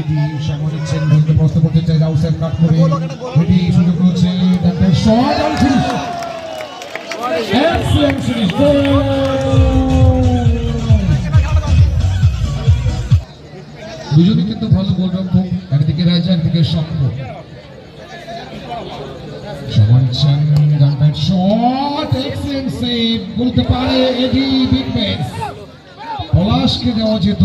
এটি সময় নিচ্ছেন প্রশ্ন করতে চাই আউটসাইড কাট করে। এটি সুযোগ রয়েছে doctor shot on finish excellent finish দুজনই কিন্তু ভালো গোলরক্ষক একদিকে রাজা একদিকে শঙ্খ। সময় নিচ্ছেন ডাক্তার শট এক্সেলেন্ট সেভ বলতে পারে এটি বিগ ম্যাচ পলাশকে দেওয়া যেত।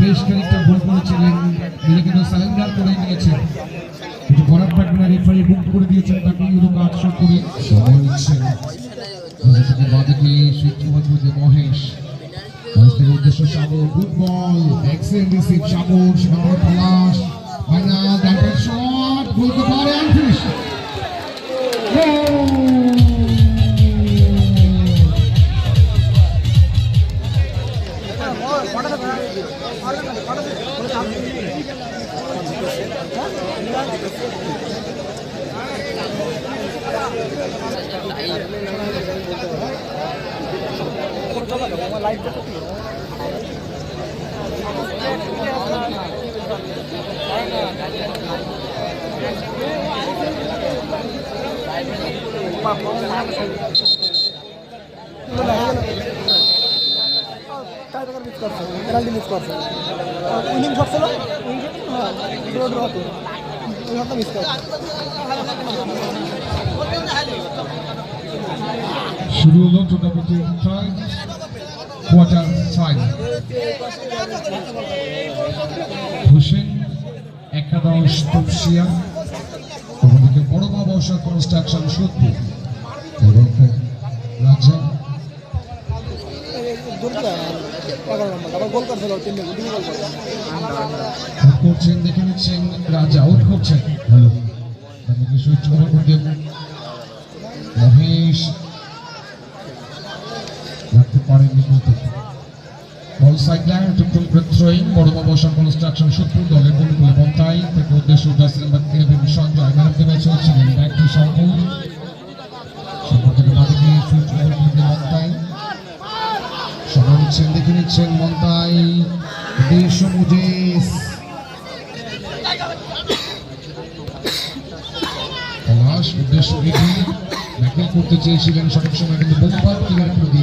বেশ খানিকটা ভুল করেছিলেন করে নিয়েছেন? কিন্তু রেফারি বুক করে দিয়েছেন তাকে ইউরো কার্ড শো করে সময় নিচ্ছেন নিজে থেকে বাদিকে সুইচ মজবুতে মহেশ মহেশের উদ্দেশ্য Sagar good ball excellent receive Sagar সেখানে পলাশ। ফাইনাল ডাইরেক্ট শট বলতে পারে and পেনাল্টি মিস করছে উইনিং শট ছিল মিস করছে শুরু হলো টুর্নামেন্টের কোয়ার্টার ফাইনাল হোসেন একাদশ তপসিয়া অন্যদিকে বড় বাবসা কনস্ট্রাকশন সোদপুর এবং রাজা করছেন, দেখে নিচ্ছেন রাজা আউট করছেন। সুইচ করে মহেশ। রাখতে পারেননি কিন্তু। বল সাইডলাইন টুকুল থ্রোয়িং বড় বাবসা কনস্ট্রাকশন সোদপুর দলের অনুকূলে থেকে উদ্দেশ্য উদ্দাসীন বা Kevin Sanjay man of the match হচ্ছিলেন back to Shankar Shankar switch করে করতে নিচ্ছেন, দেখে নিচ্ছেন মন্তাই। উদ্দেশ্য এটি ব্যাকেল করতে চেয়েছিলেন সঠিক সময়, কিন্তু বোম্বার ক্লিয়ার করে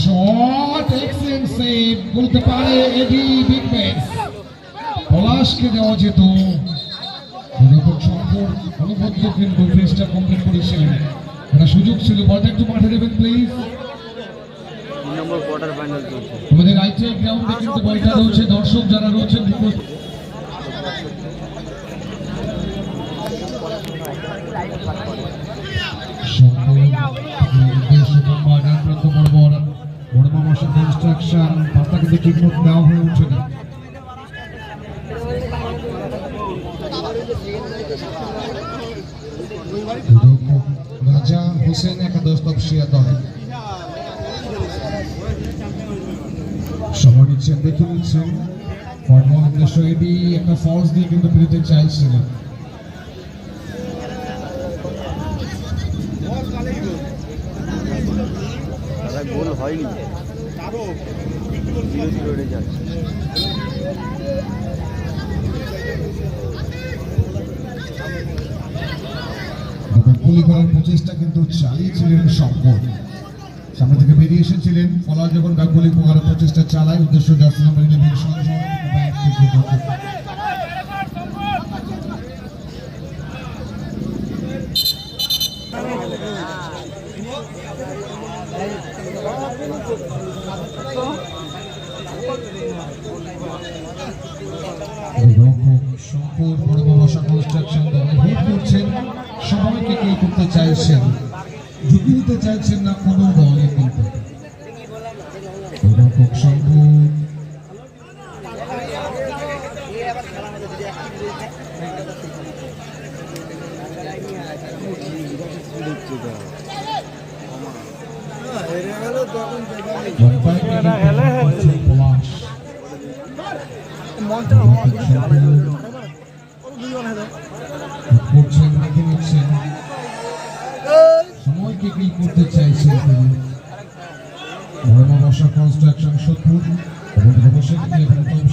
শট এক্সেলেন্ট সেভ বলতে পারে এডি বিগ ম্যাচ পলাশকে দেওয়া যেত। অনবদ্য কিন্তু ফেসটা কমপ্লিট করেছিলেন। একটা সুযোগ ছিল। বলটা একটু মাঠে দেবেন প্লিজ আমাদের আইটিআই গ্রাউন্ডে কিন্তু বলটা রয়েছে। দর্শক যারা রয়েছেন কিন্তু ঠিকমতো দেওয়া হয়ে রাজা হোসেন একাদশ তপসিয়া দল সময় নিচ্ছেন দেখে নিচ্ছেন এটি একটা ফলস দিয়ে কিন্তু পেরোতে চাইছিলেন। গোল হয়নি। প্রচেষ্টা কিন্তু চালিয়েছিলেন শঙ্কর সামনে থেকে বেরিয়ে এসেছিলেন ফলার যখন গাঙ্গুলি করার প্রচেষ্টা চালায়, উদ্দেশ্য জার্সি নাম্বার ইলেভেন শঙ্কর বড় বাবা কনস্ট্রাকশন দলে হিট করছেন। সবাইকে কি করতে চাইছেন? ঝুঁকি দিতে চাইছেন না? কোনো দলে কিন্তু। রক্ষক করে গোল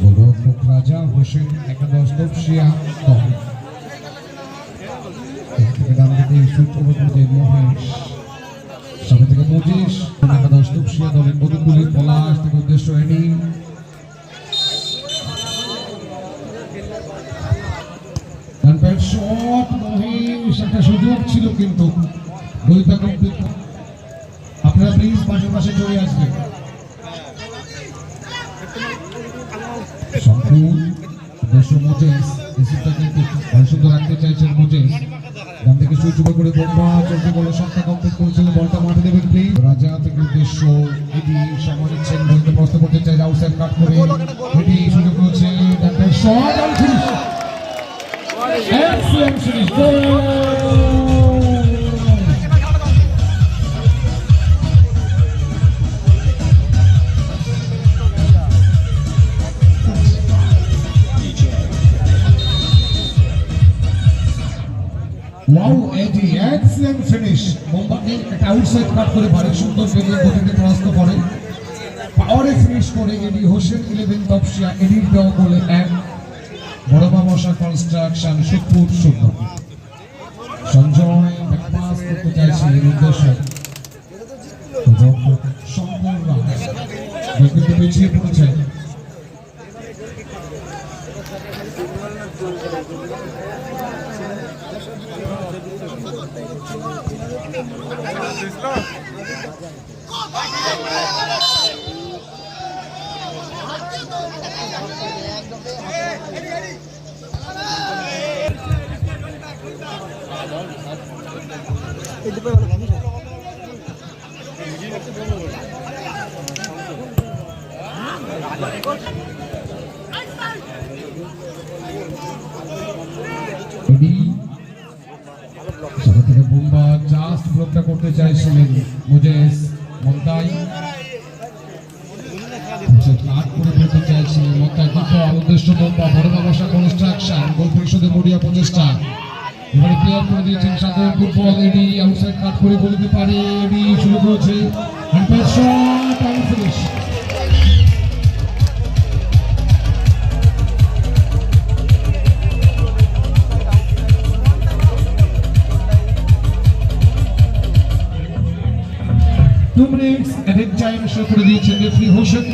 গোলরক্ষক রাজা হোসেন একাদশ তপসিয়া দল সূর্যপত্র দিয়ে মহেশ সামনে থেকে পঁচিশ একাদশ তপসিয়া দলের মধুকুলি পলাশ থেকে উদ্দেশ্য এনি সুযোগ ছিল কিন্তু গোলটা কমপ্লিট আপনারা প্লিজ পাশে পাশে চলে আসবেন। সম্পূর্ণ উদ্দেশ্য মোজেস কিন্তু পরিশুদ্ধ রাখতে চাইছেন মোজেস। ডান থেকে সুইচ ওভার করে বোম্বা চলতে বলে শটটা কমপ্লিট করেছিল, বলটা মাঠে দেবেন রাজা থেকে উদ্দেশ্য এডি করতে চাই আউটসাইড কাট করে এডি সুযোগ রয়েছে ডান ওয়াও এডি এক্সেলেন্ট ফিনিশ মোমবাতি একটা আউটসাইড কাট করে ভারী সুন্দর বেরিয়ে গতিতে পরাস্ত করে। পাওয়ারে ফিনিশ করে এডি হোসেন ইলেভেন তপসিয়া, এডির দেওয়া গোলে এক। বড়মা মশা কনস্ট্রাকশন সুখপুর শূন্য সঞ্জয় ব্যাকপাস করতে চাইছিলেন উদ্দেশ্য। সম্পূর্ণ। কিন্তু পিছিয়ে পড়েছে। এই করে বলতে পারে শুরু করেছে। টাইম করে হোসেন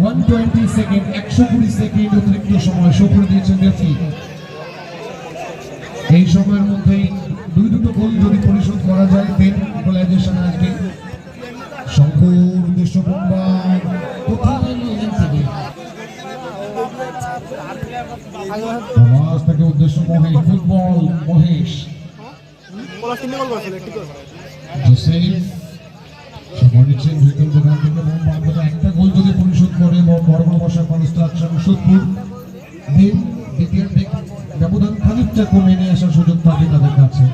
ওয়ান টোয়েন্টি সেকেন্ড একশো কুড়ি সেকেন্ড অতিরিক্ত সময় শো করে দিয়েছেন রেফারি এই সময়ের মধ্যেই দুই দুটো গোল যদি পরিশোধ করা যায় দেন ইকুয়ালাইজেশন আসবে। শঙ্কর উদ্দেশ্য মহেশ। একটি গোল যদি পরিশোধ করে বড় বড় বসা কনস্ট্রাকশন সুদপুর দেন দ্বিতীয়ার্ধে ব্যবধান খানিকটা কমে নিয়ে আসার সুযোগ পাবে তাদের কাছে।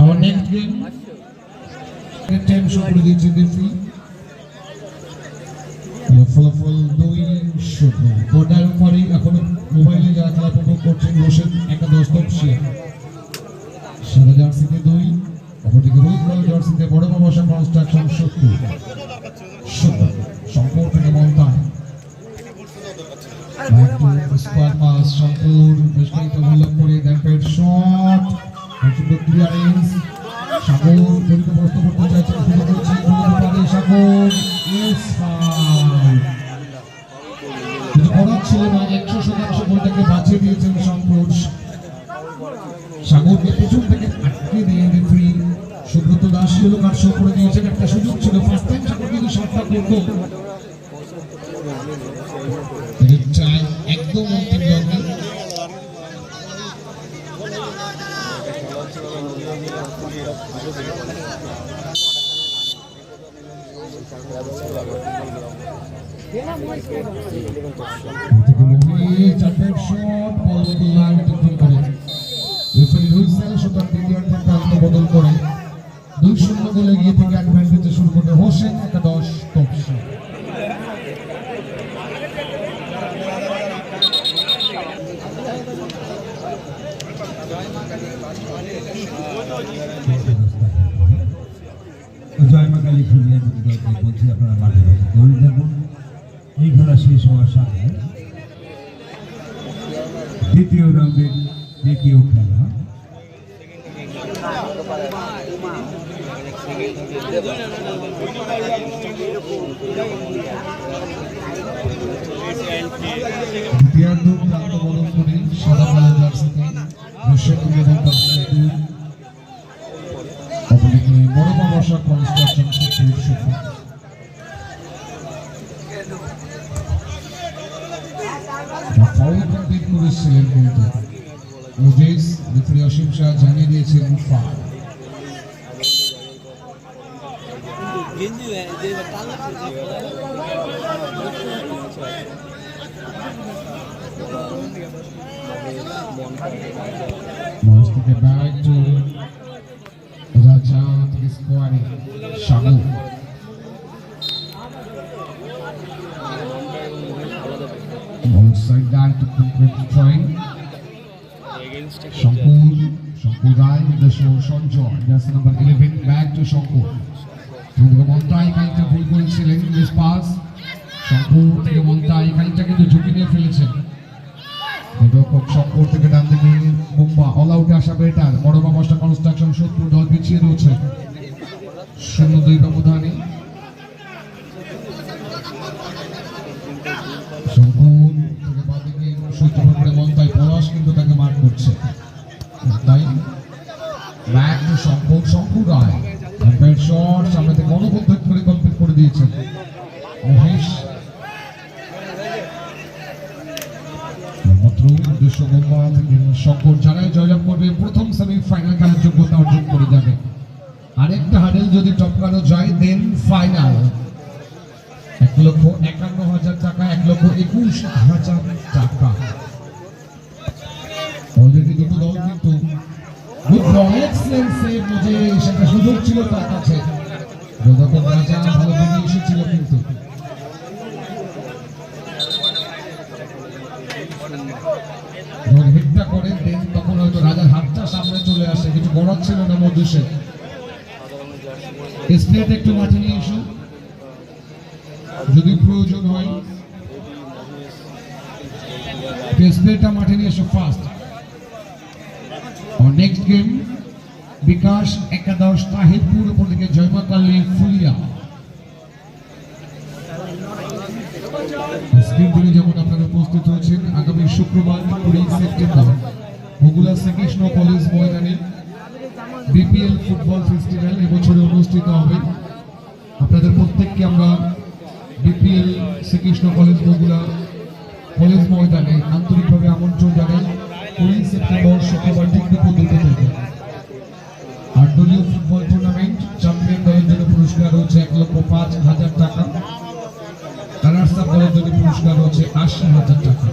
Our টাইম দিয়েছে দুই মোবাইলে করছেন একাদশ তপসিয়া সাদা জার্সিতে দুই অপরদিকে জার্সিতে বড় বাবাসা কনস্ট্রাকশন সত্তর। সত্তর। থেকে ওভারল্যাপ করে দ্যাম্পের শট। সুন্দর ক্লিয়ারেন্স সাগর গড়িতে প্রশ্ন করতে চাইছেন শুরু করছে পারে সাগর। ইয়েস করার ছিল না। একশো শতাংশ বইটাকে বাঁচিয়ে দিয়েছেন শঙ্কর। সাগরকে পেছন থেকে আটকে দিয়ে দাসগুলো কার দিয়েছেন। একটা সুযোগ ছিল। ফার্স্ট টাইম সাগর কিন্তু শটটা করতো। চাই একদম অন্তিম লগ্নে চাপের শট বল লাইন গোলে গিয়ে থেকে অ্যাডভান্টেজে শুরু করে হোসেন একাদশ বলছি আপনারা এই সাথে দ্বিতীয় রাউন্ডের দ্বিতীয় খেলা। দ্বিতীয়ার্ধ প্রান্ত বদল করে জার্সিতে হোসেন এবং তার সিদ্ধু অপরদিকে কনস্ট্রাকশন সত্যির সুখী ফাউল কমপ্লিট করেছিলেন কিন্তু মুজেস রেফারি অসীম শাহ জানিয়ে দিয়েছেন ফাউল মঞ্চ থেকে ব্যাক টু রাজা থেকে স্কোয়ারে সাগু Both side guy to complete the trying. Shankar Shankar Roy উদ্দেশ্য Sanjay jersey number eleven back to Shankar থেকে মন্তাই খানিকটা ভুল করেছিলেন পাস। শঙ্কুর থেকে মন্তাই খানিকটা কিন্তু ঝুঁকি নিয়ে ফেলেছেন। শঙ্কর থেকে ডান দিকে মুম্বা অল আউটে আসা বেটার বড় শঙ্কর যারাই জয়লাভ করবে। প্রথম সেমিফাইনাল খেলার যোগ্যতা অর্জন করে যাবে। আরেকটা হাডেল যদি টপকানো যায় দেন ফাইনাল এক লক্ষ একান্ন হাজার টাকা, এক লক্ষ একুশ হাজার টাকা। অলরেডি দুটো দল কিন্তু যে সেটা সুযোগ ছিল তার কাছে। রাজা এসেছিল কিন্তু যখন হিটটা করে দেন তখন হয়তো রাজার হাতটা সামনে চলে আসে কিছু করার ছিল না মধ্যে ডিসপ্লেটা একটু মাঠে নিয়ে এসো। যদি প্রয়োজন হয়। ডিসপ্লেটা মাঠে নিয়ে এসো ফার্স্ট নেক্সট গেম বিকাশ একাদশ তাহিরপুর, উপর থেকে জয়মা কালী ফুলিয়া যেমন আপনারা উপস্থিত হয়েছেন, আগামী শুক্রবার, কুড়ি সেপ্টেম্বর বগুড়া শ্রীকৃষ্ণ কলেজ ময়দানে বিপিএল ফুটবল ফেস্টিভ্যাল এবছরে অনুষ্ঠিত হবে। আপনাদের প্রত্যেককে আমরা BPL Srikrishna college Bogura college ময়দানে আন্তরিকভাবে আমন্ত্রণ জানাই। কুড়ি সেপ্টেম্বর শুক্রবার ঠিক দুপুর দুটো থেকে। আটদলীয় ফুটবল টুর্নামেন্ট চ্যাম্পিয়ন দলের জন্য পুরস্কার রয়েছে এক লক্ষ পাঁচ হাজার টাকা। রানার্স আপ দলের জন্য পুরস্কার রয়েছে আশি হাজার টাকা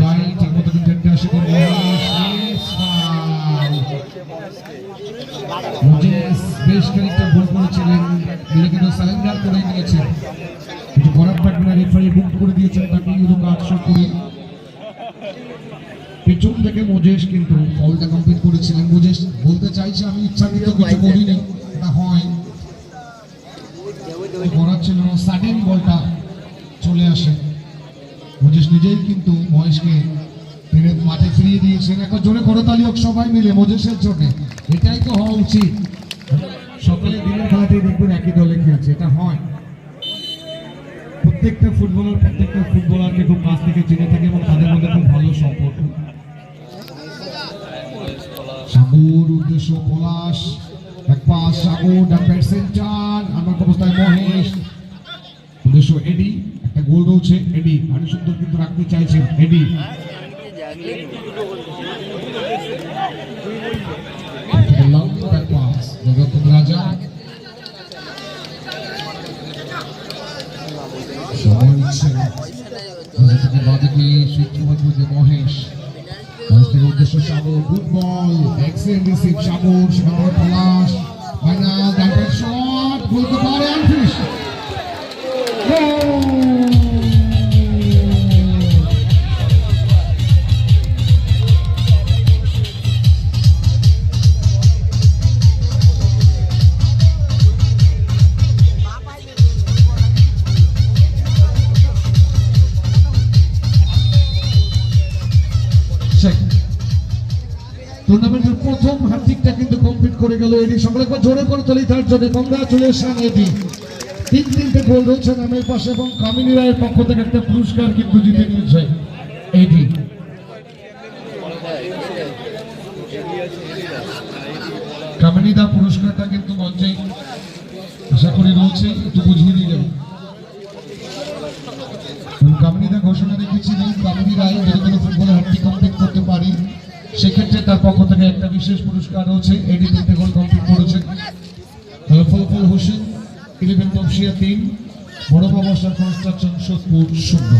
তাই ঠিক মতো কিন্তু একটা আসে করে মুজেস বেশ খানিকটা ভুল করেছিলেন। তিনি কিন্তু সারেন্ডার করে নিয়েছেন কিন্তু করার রেফারি বুক করে দিয়েছেন তাকে ইউরো কার্ড করে। পেছন থেকে মোজেস কিন্তু ফলটা কমপ্লিট করেছিলেন। মোজেস বলতে চাইছে আমি ইচ্ছাকৃত কিছু করিনি এটা হয়। করার ছিল সাডেন বলটা চলে আসে। মোজেস নিজেই কিন্তু মহেশকে ফিরে মাঠে ফিরিয়ে দিয়েছেন। এখন জোরে করতালি হোক সবাই মিলে মোজেসের জন্য। এটাই তো হওয়া উচিত। সকালে দিনের খেলাতেই দেখবেন একই দলে খেলছে, এটা হয়। প্রত্যেকটা ফুটবলার, প্রত্যেকটা ফুটবলারকে খুব কাছ থেকে চিনে থাকে এবং তাদের মধ্যে খুব ভালো সম্পর্ক। সাগর, উদ্দেশ্য পলাশ, এক পাস সাগর ডাক্তার সেন্টার আমার অবস্থায় মহেশ। উদ্দেশ্য এডি, একটা গোল রয়েছে, এডি। আরও সুন্দর কিন্তু রাখতে চাইছেন এডি। থেকে বাদিকে সূত্রপাত করছে মহেশ। মহেশ থেকে উদ্দেশ্য Sagar good ball excellent receive Sagar shot goal পারে। গেল এটি সকলে একবার জোরে করে তার জন্য কংগ্রাচুলেশন এটি। তিন তিনটে গোল পাশে এবং কামিনী রায়ের পক্ষ থেকে একটা পুরস্কার কিন্তু জিতে নিয়েছে এটি। কামিনী দা পুরস্কারটা কিন্তু মঞ্চে আশা করি রয়েছে, একটু বুঝিয়ে দিলেন। কামিনীদা ঘোষণা রেখেছিলেন, কামিনী রায় যদি কোনো ফুটবলে হাটটি কমপ্লিট করতে পারি সেক্ষেত্রে তার পক্ষ থেকে একটা বিশেষ পুরস্কার রয়েছে। এডি তিনটে গোল কমপ্লিট করেছে। ফলাফল হোসেন ইলেভেন তপসিয়া তিন বড় বাবাসার কনস্ট্রাকশন সোদপুর শূন্য।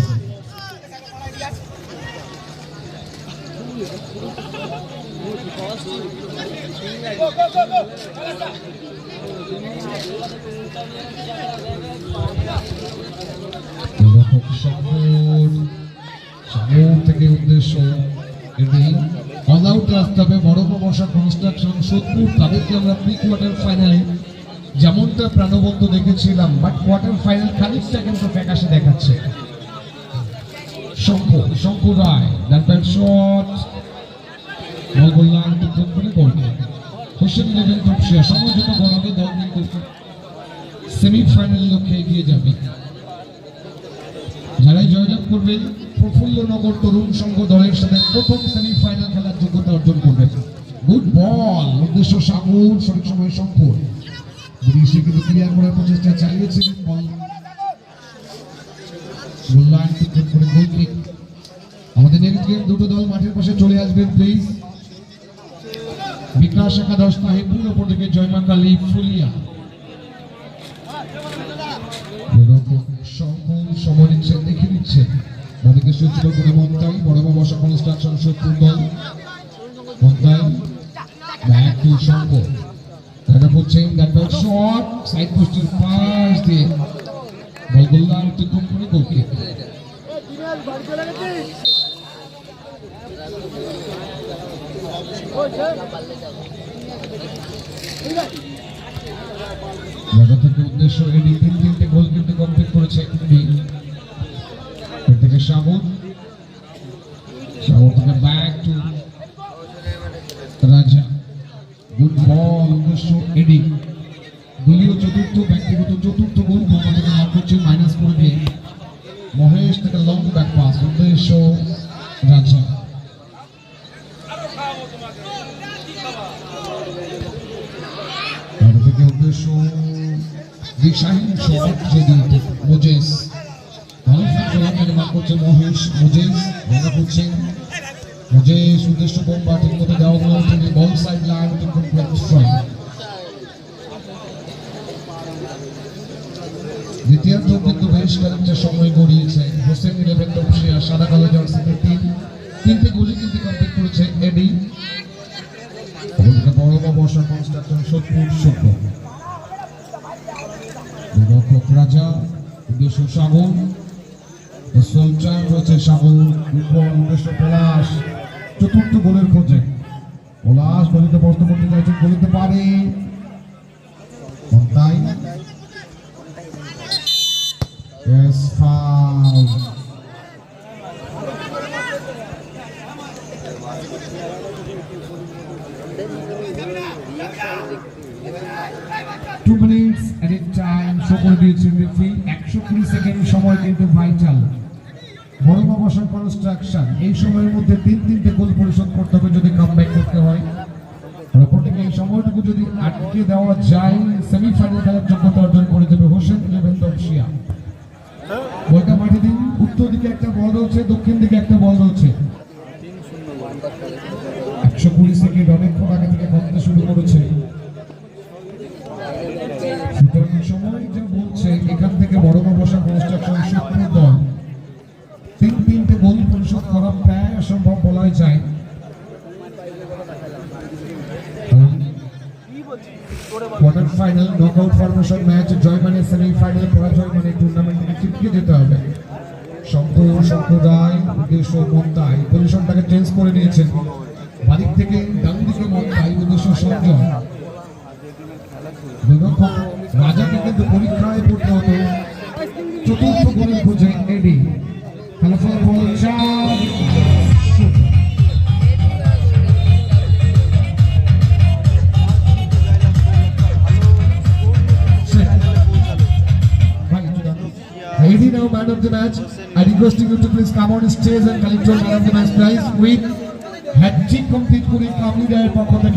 থেকে উদ্দেশ্য এটি। অল আউট রাস্তা হবে বড় বর্ষা কনস্ট্রাকশন সোদপুর তাদেরকে আমরা প্রি কোয়ার্টার ফাইনালে যেমনটা প্রাণবন্ত দেখেছিলাম বাট কোয়ার্টার ফাইনাল খানিকটা কিন্তু ফ্যাকাশে দেখাচ্ছে। শঙ্কু শঙ্কু রায় ডাক্তার শট বল বললাম কিন্তু করে বল হোসেন ইলেভেন তপসিয়া সমঝোতা গণকে দল কিন্তু সেমিফাইনাল লক্ষ্যে এগিয়ে যাবে। যারাই জয়লাভ করবে প্রফুল্লনগর তরুণ সংঘ দলের সাথে প্রথম সেমিফাইনাল খেলার যোগ্যতা অর্জন করবে। গুড বল উদ্দেশ্য সাগর, সঠিক সময় ব্রিটিশে কিন্তু ক্লিয়ার করার প্রচেষ্টা চালিয়েছিলেন বল। করে আমাদের দুটো দল চলে বিকাশ কালী ফুলিয়া। দেখে নিচ্ছেন তাদেরকে সূচিত করে মন্তাই বড় বাবা কনস্ট্রাকশন সত্তর দল মন্তাই টু শঙ্কর দেখা করছেন দ্যাট শট সাইড পোস্টের পাশ দিয়ে বল গোল্লার অতিক্রম করে গোলকে থেকে উদ্দেশ্য এডি তিন তিনটে গোল কিন্তু কমপ্লিট করেছে। এর থেকে সাগর সাগর থেকে back to Raja good ball উদ্দেশ্য এডি দলীয় চতুর্থ ব্যক্তিগত চতুর্থ মোজেস ভালো করছে মহেশ মোজেস মনে করছেন Rajesh উদ্দেশ্য বোমা ঠিক মতো দেওয়া হলো, তিনি বল সাইড লাইন strike দ্বিতীয়ার্ধ কিন্তু বেশ সময় গড়িয়েছে। হোসেন ইলেভেন তপসিয়া সাদা কালো জার্সিতে তিন কিন্তু কমপ্লিট করেছে এডি বা বর্ষা কনস্ট্রাকশন সভ্য রক্ষক রাজা, উদ্দেশ্য সাগর। সুলতান রয়েছে সাগর উপর উদ্দেশ্য পলাশ চতুর্থ গোলের খোঁজে। পলাশ গলিতে বস্ত করতে চাইছে গলিতে পারে। তাই. Two minutes at a time, show করে দিয়েছেন রেফারি একশো কুড়ি সেকেন্ড সময় কিন্তু ভাইটাল। বাবাসন কনস্ট্রাকশন এই সময়ের মধ্যে তিন তিনটে গোল পরিশোধ করতে হবে যদি কামব্যাক করতে হয়। এই সময়টুকু যদি আটকে দেওয়া যায় সেমিফাইনাল খেলার যোগ্যতা অর্জন করে দেবে হোসেন ইলেভেন বলটা মাঠে দিন, উত্তর দিকে একটা বল রয়েছে, দক্ষিণ দিকে একটা বল রয়েছে। একশো কুড়ি সেকেন্ড অনেকক্ষণ আগে থেকে কমতে শুরু করেছে। Quarter final knockout formation match জয় মানে সেমিফাইনাল পরাজয় মানে টুর্নামেন্ট থেকে যেতে হবে। শঙ্খ শঙ্করায় উদ্দেশ্য মন্দাই পজিশনটাকে চেঞ্জ করে নিয়েছেন। বাদিক থেকে ডান দিকে মন্দাই উদ্দেশ্য সঞ্জয়। রাজাকে কিন্তু পরীক্ষায় পড়তে হতো। চতুর্থ গোলের খোঁজে man of the match. I request you to please come on stage and collect your man of the match prize with hat trick complete করে কামলি রায়ের পক্ষ